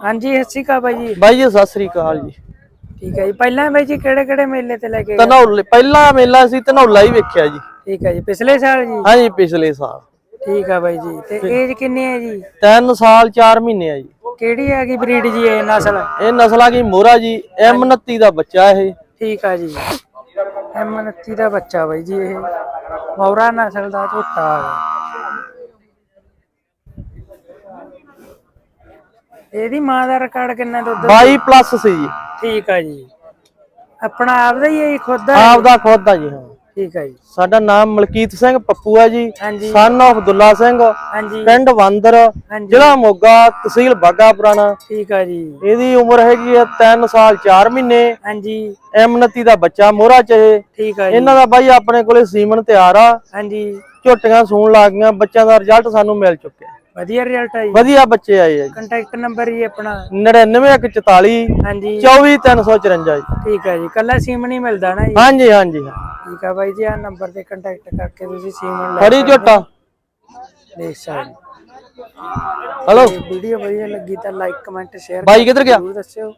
ਹਾਂਜੀ ਸਤਿ ਸ਼੍ਰੀ ਅਕਾਲ ਬਾਈ ਜੀ। ਬਾਈ ਜੀ ਸਤਿ ਸ੍ਰੀ ਅਕਾਲ ਜੀ। ਠੀਕ ਹੈ ਜੀ। ਪਹਿਲਾਂ ਬਾਈ ਜੀ ਕਿਹੜੇ ਕਿਹੜੇ ਮੇਲੇ ਤੇ ਲੈ ਕੇ ਗਏ? ਧਨੌਲੇ ਪਹਿਲਾ ਮੇਲਾ ਸੀ ਧਨੌਲਾ ਹੀ ਵੇਖਿਆ ਜੀ। ਠੀਕ ਹੈ ਜੀ। ਪਿਛਲੇ ਸਾਲ ਜੀ? ਹਾਂਜੀ ਪਿਛਲੇ ਸਾਲ। ਠੀਕ ਆ ਬਾਈ ਜੀ। ਤੇ ਏਜ ਕਿੰਨੀ ਹੈ ਜੀ? 3 ਸਾਲ 4 ਮਹੀਨੇ ਆ ਜੀ। ਕਿਹੜੀ ਹੈਗੀ ਬਰੀਡ ਜੀ ਇਹ ਨਸਲ? ਇਹ ਨਸਲਾਂ ਕੀ ਮੋਹਰਾ ਜੀ। M29 ਦਾ ਬੱਚਾ ਇਹ। ਠੀਕ ਆ ਜੀ। M29 ਦਾ ਬੱਚਾ ਬਾਈ ਜੀ ਇਹ। ਮੌਰਾ ਨਸਲ ਦਾ ਝੋਟਾ ਹੈ। ਇਹਦੀ ਮਾਂ ਦਾ ਰਿਕਾਰਡ ਕਿੰਨਾ ਦੁੱਧ 22 ਪਲੱਸ ਸੀ ਜੀ। ਠੀਕ ਆ ਜੀ। ਆਪਣਾ ਆਪਦਾ ਹੀ ਹੈ ਖੁਦ ਦਾ? ਆਪ ਦਾ ਖੁਦ ਦਾ ਜੀ ਹਾਂ। ਠੀਕ ਆ ਜੀ। ਸਾਡਾ ਨਾਮ ਮਲਕੀਤ ਸਿੰਘ ਪੱਪੂ ਹੈ ਜੀ। ਸਨ of ਦੁੱਲਾ ਸਿੰਘ। ਹਾਂਜੀ। ਪਿੰਡ ਵੰਦਰ। ਜ਼ਿਲ੍ਹਾ ਮੋਗਾ ਤਹਿਸੀਲ ਬਾਗਾ ਪੁਰਾਣਾ। ਠੀਕ ਆ ਜੀ। ਇਹਦੀ ਉਮਰ ਹੈਗੀ ਹੈ 3 ਸਾਲ 4 ਮਹੀਨੇ। ਹਾਂਜੀ। M29 ਦਾ ਬੱਚਾ ਮੋਹਰਾ ਚ ਇਹ। ਠੀਕ ਆ ਜੀ। ਇਹਨਾਂ ਦਾ ਬਾਈ ਆਪਣੇ ਕੋਲੇ ਸੀਮਨ ਤਿਆਰ ਆ। ਹਾਂਜੀ। ਝੋਟੀਆਂ ਸੂਣ ਲੱਗ ਗਈਆਂ। ਬੱਚਿਆਂ ਦਾ ਰਿਜ਼ਲਟ ਸਾਨੂੰ ਮਿਲ ਚੁੱਕਿਆ। ਵਧੀਆ ਰਿਜ਼ਲਟ ਆ ਜੀ ਵਧੀਆ ਬੱਚੇ ਆਏ ਆ ਜੀ। ਕੰਟੈਕਟ ਨੰਬਰ ਹੀ ਆਪਣਾ। 99144 ਹਾਂਜੀ। 24354 ਜੀ। ਠੀਕ ਆ ਜੀ ਕੱਲਾ ਸੀਮਨ ਹੀ ਮਿਲਦਾ ਨਾ ਜੀ। ਹਾਂਜੀ ਹਾਂਜੀ। ਹਾਂ। ਠੀਕ ਆ ਬਾਈ ਜੀ ਆ ਨੰਬਰ ਤੇ ਕੰਟੈਕਟ ਕਰਕੇ ਤੁਸੀਂ ਸੀਮਨ ਲੈ ਫੜੀ ਝੋਟਾ। ਦੇਖ ਸਕਦੇ ਹੋ। ਹਲੋ ਵੀਡੀਓ ਵਧੀਆ ਲੱਗੀ ਤਾਂ ਲਾਈਕ ਕਮੈਂਟ ਸ਼ੇਅਰ ਬਾਈ ਕਿੱਧਰ ਗਿਆ? ਦੱਸਿਓ।